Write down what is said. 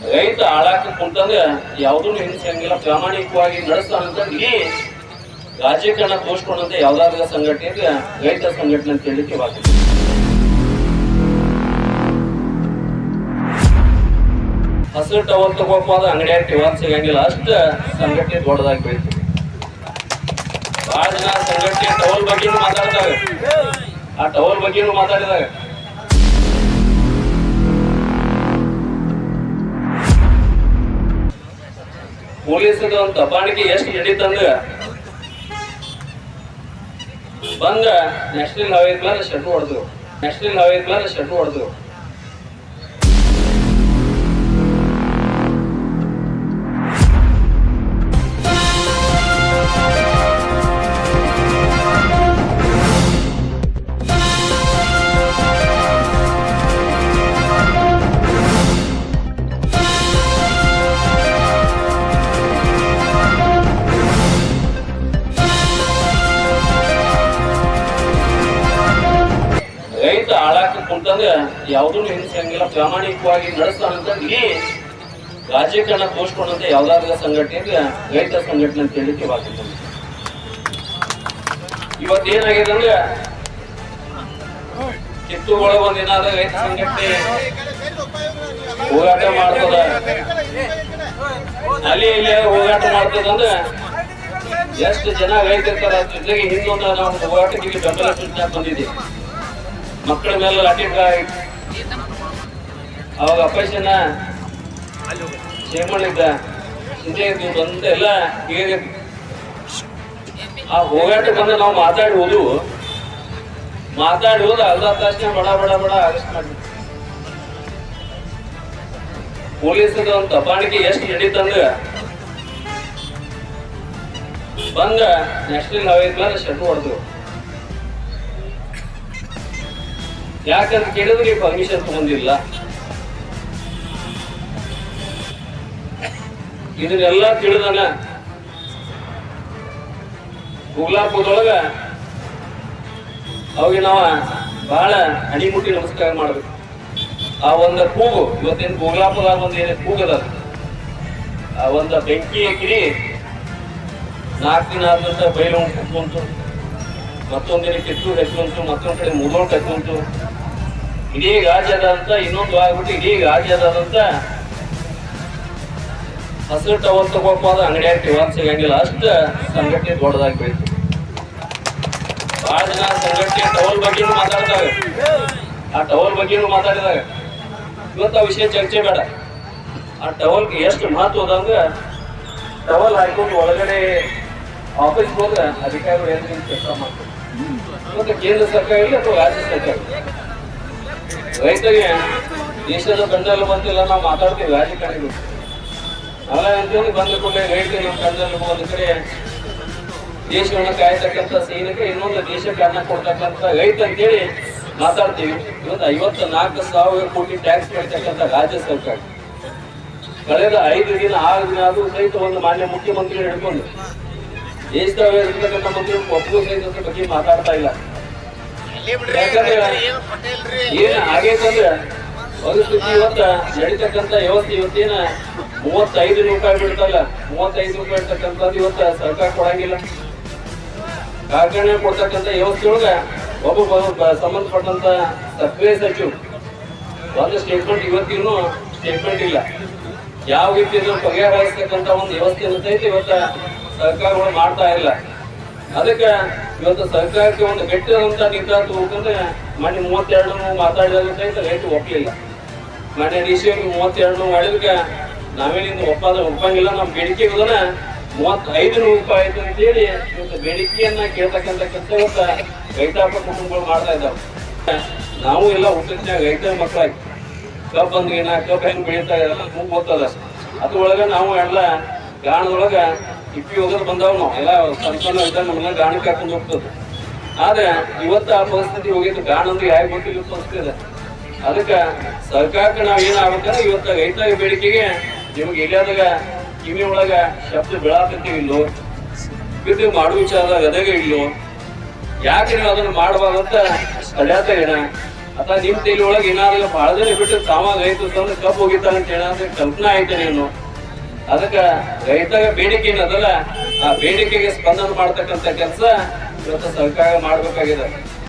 ರೈತ ಹಾಳಾಕ ಕುಂತಂದ್ರೆ ಯಾವುದೂ ಹಿಂಸಂಗಿಲ್ಲ ಪ್ರಾಮಾಣಿಕವಾಗಿ ನಡೆಸ್ತಾನಂತ ಈ ರಾಜಕಾರಣ ತೋರಿಸ್ಕೊಂಡಂತ ಸಂಘಟನೆ ಸಂಘಟನೆಗೆ ರೈತ ಸಂಘಟನೆ ಅಂತ ಹೇಳಿಕ್ಕೆ ಬಾಕಿ ಹಸಿರು ಟವಲ್ ತಗೋಪ್ಪ ಅದು ಅಂಗಡಿಯಾಗ ಟಿವಾಲ್ ಸಿಗಂಗಿಲ್ಲ. ಅಷ್ಟ ಸಂಘಟನೆ ದೊಡ್ಡದಾಗಿ ಬೆಳಿತೀವಿ ಬಹಳ ಜನ ಸಂಘಟನೆ ಟವಲ್ ಬಗ್ಗೆನೂ ಮಾತಾಡ್ತಾರೆ. ಆ ಟವಲ್ ಬಗ್ಗೆನೂ ಮಾತಾಡಿದಾಗ ಪೊಲೀಸದ ಒಂದು ದಬ್ಬಾಣಿಕೆ ಎಷ್ಟು ಹಿಡಿತಂದ್ರ ಬಂದ ನ್ಯಾಷನಲ್ ಹೈವೇ ಮೇಲೆ ಶೆಡ್ ಹೊಡೆದ್ರು ನ್ಯಾಷನಲ್ ಹೈವೇ ಮೇಲೆ ಶೆಡ್ ಹೊಡೆದ್ರು ರೈತ ಆಳಾಕ ಕುಂತಂದ್ರೆ ಯಾವುದೂ ಹಿಂಸಂಗಿಲ್ಲ ಪ್ರಾಮಾಣಿಕವಾಗಿ ನಡೆಸ್ತಾನಂತ ಇಡೀ ರಾಜಕೀಯ ತೋರಿಸ್ಕೊಂಡಂತ ಯಾವ್ದಾದ್ರು ಸಂಘಟನೆಗೆ ರೈತ ಸಂಘಟನೆ ಅಂತ ಹೇಳಿಕೆ ವಾಕ್ಯ ಇವತ್ತೇನಾಗಿದೆ ಅಂದ್ರೆ ಕಿತ್ತೂರುಗಳ ಒಂದ್ ಏನಾದ್ರೆ ರೈತ ಸಂಘಟನೆ ಹೋರಾಟ ಮಾಡ್ತದ. ಅಲ್ಲಿ ಇಲ್ಲಿ ಹೋರಾಟ ಮಾಡ್ತದಂದ್ರೆ ಎಷ್ಟು ಜನ ಅದ್ರ ಜೊತೆಗೆ ಹಿಂದೊಂದು ನಾವು ಹೋರಾಟಕ್ಕೆ ಬೆಂಬಲ ಸೂಚನೆ ಬಂದಿದ್ದೀವಿ. ಮಕ್ಕಳ ಮೇಲೆ ಲಾಠಿ ಅವಾಗ ಅಪೇಕ್ಷನ ಶೇಮಣ್ಣಿದ್ದ ಹಿಂದೆ ಇದ್ದು ಬಂದು ಎಲ್ಲ ಏರಿ ಆ ಹೋಗಾಟ ಬಂದ ನಾವು ಮಾತಾಡಿ ಹೋದು ಮಾತಾಡಿ ಹೋದ ಅರ್ಧ ತಾಸಿನ ಬಡ ಬಡ ಬಡ ಅರೆಸ್ಟ್ ಮಾಡಿ ಪೊಲೀಸದ ಒಂದು ದಬ್ಬಾಣಿಕೆ ಎಷ್ಟು ಹಿಡಿತಂದ್ರ ಬಂದ ನ್ಯಾಷನಲ್ ಹೈವೇ ಮೇಲೆ ಶೆಡ್ ಹೊಡೆದ್ರು ಯಾಕಂತ ಕೇಳಿದ್ರೆ ಪರ್ಮಿಷನ್ ತಗೊಂಡಿಲ್ಲ. ಇದನ್ನೆಲ್ಲ ತಿಳಿದನ. ಗುಗ್ಲಾಪುರದೊಳಗ ಅವಾಗ ನಾವ ಬಹಳ ಅಣಿಮುಟ್ಟಿ ನಮಸ್ಕಾರ ಮಾಡ್ಬೇಕು. ಆ ಒಂದು ಕೂಗು, ಇವತ್ತೇನು ಗುಗ್ಲಾಪುರ ಒಂದು ಏನೇ ಕೂಗದ ಆ ಒಂದು ಬೆಂಕಿ ಹಾಕಿರಿ ನಾಲ್ಕು ದಿನ ಆದಂತ ಬೈಲು ಕುತ್ಕೊಂತು ಮತ್ತೊಂದಿನ ಕಿತ್ತೂರು ಹಚ್ಚುವಂತು ಮತ್ತೊಂದು ಕಡೆ ಮುಗೋಳ್ ಹಚ್ಚುವಂತು ಇಡೀ ರಾಜ್ಯದಂತ ಇನ್ನೊಂದು ಆಗ್ಬಿಟ್ಟು ಇಡೀ ರಾಜ್ಯದಂತ ಹಸಿರು ಟವಲ್ ತಗೋಪ್ಪ ಅದು ಅಂಗಡಿಯಾಗ ಟಿವಾಲ್ ಸಿಗಂಗಿಲ್ಲ ಅಷ್ಟು ಸಂಘಟನೆ ದೊಡ್ಡದಾಗಿ ಬೆಳೀತು ಬಹಳ ಜನ ಸಂಘಟನೆ ಟವಲ್ ಬಗ್ಗೆನೂ ಮಾತಾಡ್ತಾರೆ. ಆ ಟವಲ್ ಬಗ್ಗೆನೂ ಮಾತಾಡಿದಾಗ ಇವತ್ತು ಆ ವಿಷಯ ಚರ್ಚೆ ಬೇಡ. ಆ ಟವಲ್ಗೆ ಎಷ್ಟು ಮಹತ್ವ ಅದಂದ್ರೆ ಟವಲ್ ಹಾಕೊಂಡು ಒಳಗಡೆ ಆಫೀಸ್ ಹೋದ್ರೆ ಅಧಿಕಾರಿಗಳು ಏನು ಕೆಲಸ ಮಾಡ್ತಾರೆ? ಇವತ್ತು ಕೇಂದ್ರ ಸರ್ಕಾರ ಇಲ್ಲ ಅಥವಾ ರಾಜ್ಯ ಸರ್ಕಾರ? ರೈತರಿಗೆ ದೇಶದ ಬೆನ್ನೆಲು ಬಂದಿಲ್ಲ ನಾವು ಮಾತಾಡ್ತೀವಿ, ರಾಜಕಾರಣಿಗಳು. ಅಲ್ಲ, ಅಂತೇಳಿ ಬಂದ ಕೂಡಲೇ ರೈತ ನಮ್ಮ ಕಣ್ಣಲ್ಲಿ ಒಂದು ಕಡೆ ದೇಶಗಳನ್ನ ಕಾಯ್ತಕ್ಕಂಥ ಸೈನಿಕ ಇನ್ನೊಂದು ದೇಶಕ್ಕೆ ಅನ್ನ ಕೊಡ್ತಕ್ಕಂಥ ರೈತ ಅಂತೇಳಿ ಮಾತಾಡ್ತೀವಿ. ಇವತ್ತು ಐವತ್ತ ನಾಲ್ಕು ಸಾವಿರ ಕೋಟಿ ಟ್ಯಾಕ್ಸ್ ಕಟ್ತಕ್ಕಂಥ ರಾಜ್ಯ ಸರ್ಕಾರ. ಕಳೆದ ಐದು ದಿನ, ಆರು ದಿನ ಆದರೂ ಸಹಿತ ಒಂದು ಮಾನ್ಯ ಮುಖ್ಯಮಂತ್ರಿ ಹಿಡ್ಕೊಂಡು ದೇಶದ ಇರ್ತಕ್ಕಂಥ ಮಂತ್ರಿ ಒಬ್ಬರು ಅದ್ರ ಬಗ್ಗೆ ಮಾತಾಡ್ತಾ ಇಲ್ಲ. ಯಾಕಂದ್ರೆ ಏನ್ ಆಗೈತಂದ್ರೆ ಪರಿಸ್ಥಿತಿ ಇವತ್ತ ನಡೀತಕ್ಕಂಥ ವ್ಯವಸ್ಥೆ ಇವತ್ತೇನ ಮೂವತ್ತೈದು ರೂಪಾಯಿ ಬಿಡ್ತಲ್ಲ ಮೂವತ್ತೈದು ರೂಪಾಯಿ ಇರ್ತಕ್ಕಂಥದ್ದು ಇವತ್ತ ಸರ್ಕಾರ ಕೊಡಂಗಿಲ್ಲ. ಕಾರ್ಖಾನೆ ಕೊಡ್ತಕ್ಕಂಥ ವ್ಯವಸ್ಥೆಯೊಳಗ ಒಬ್ಬ ಸಂಬಂಧಪಟ್ಟಂತ ಸಕ್ರಿಯ ಸಚಿವರು ಒಂದು ಸ್ಟೇಟ್ಮೆಂಟ್ ಇವತ್ತಿಗೂ ಸ್ಟೇಟ್ಮೆಂಟ್ ಇಲ್ಲ. ಯಾವ ರೀತಿ ಬಗೆಹರಿಸ್ತಕ್ಕಂಥ ಒಂದು ವ್ಯವಸ್ಥೆ ಸಹಿತ ಇವತ್ತ ಸರ್ಕಾರಗಳು ಮಾಡ್ತಾ ಇಲ್ಲ. ಅದಕ್ಕೆ ಇವತ್ತು ಸರ್ಕಾರಕ್ಕೆ ಒಂದು ಗಟ್ಟಿಯಾದಂತ ನಿರ್ಧಾರ ತಗೋಬೇಕಂದ್ರೆ ಮೊನ್ನೆ ಮೂವತ್ತೆರಡು ಸಹಿತ ರೈಟ್ ಒಪ್ಪಲಿಲ್ಲ ಮೊನ್ನೆ ಡಿ ಸಿ ಮೂವತ್ತೆರಡು ಮಾಡಿದಕ್ಕೆ ನಾವೇನಿಂದ ಒಪ್ಪದ ಒಪ್ಪಂಗಿಲ್ಲ ನಮ್ಮ ಬೇಡಿಕೆ ಇರೋದನ್ನ ಮೂವತ್ತೈದು ರೂಪಾಯಿ ಆಯ್ತು ಅಂತೇಳಿ ಇವತ್ತು ಬೇಡಿಕೆಯನ್ನ ಕೇಳ್ತಕ್ಕಂಥ ಕೆಲಸ ಇವತ್ತು ರೈತಾಪ ಕುಟುಂಬಗಳು ಮಾಡ್ತಾ ಇದ್ದಾವೆ. ನಾವು ಎಲ್ಲ ಹುಟ್ಟಿದ್ನಾಗ ರೈತ ಮಕ್ಕಳಾಗಿ. ಕಬ್ಬು ಅಂದ್ರೆ ಕಬ್ಬು ಹೆಂಗೆ ಬೆಳೀತಾ ಎಲ್ಲ ನಮ್ಗ್ ಗೊತ್ತದ ಅದ್ರೊಳಗ ನಾವು ಎಲ್ಲ ಗಾಣದೊಳಗ ಇಪ್ಪಿ ಹೋಗೋದು ಬಂದಾವ್ ನಾವು ಎಲ್ಲ ಸಣ್ಣ ಸಣ್ಣ ಇದ್ದಾಗ ನಮ್ಮನ್ನ ಗಾಣಕ್ಕೆ ಹಾಕೊಂಡು ಹೋಗ್ತದೆ. ಆದ್ರೆ ಇವತ್ತು ಆ ಪರಿಸ್ಥಿತಿ ಹೋಗಿದ್ದು ಗಾಣ ಅಂದ್ರೆ ಯಾಕೆ ಗೊತ್ತಿಲ್ಲ ಪರಿಸ್ಥಿತಿ ಅದಕ್ಕೆ ಸರ್ಕಾರಕ್ಕೆ ನಾವು ಏನಾಗ್ಬೇಕಂದ್ರೆ ಇವತ್ತು ರೈತರ ಬೇಡಿಕೆಗೆ ನಿಮ್ಗೆ ಎಲ್ಲಿಯಾದಾಗ ಕಿವಿ ಒಳಗ ಶಬ್ದ ಬೆಳಾಕತ್ತೀವಿ ಇಲ್ಲೋ, ಇದು ಮಾಡುವ ವಿಚಾರದಾಗ ಅದಾಗ ಇಲ್ಲೋ, ಯಾಕೆ ನೀವು ಅದನ್ನ ಮಾಡಬಾರ್ದಂತ ಕಳ್ಯಾತ ಏನ ಅಥವಾ ನಿಮ್ ತೈಲಿ ಒಳಗೆ ಏನಾದ್ರೂ ಬಹಳ ಜನ ಬಿಟ್ಟು ಸಾಮಾನ್ ರೈತರು ತಂದು ಕಬ್ಬು ಹೋಗಿತ್ತಾನ ಅಂತ ಹೇಳಂದ್ರೆ ಕಲ್ಪನಾ ಐತೆ ನೀನು? ಅದಕ್ಕ ರೈತರ ಬೇಡಿಕೆ ಏನದಲ್ಲ ಆ ಬೇಡಿಕೆಗೆ ಸ್ಪಂದನ ಮಾಡ್ತಕ್ಕಂಥ ಕೆಲಸ ಇವತ್ತು ಸರ್ಕಾರ ಮಾಡ್ಬೇಕಾಗಿದೆ.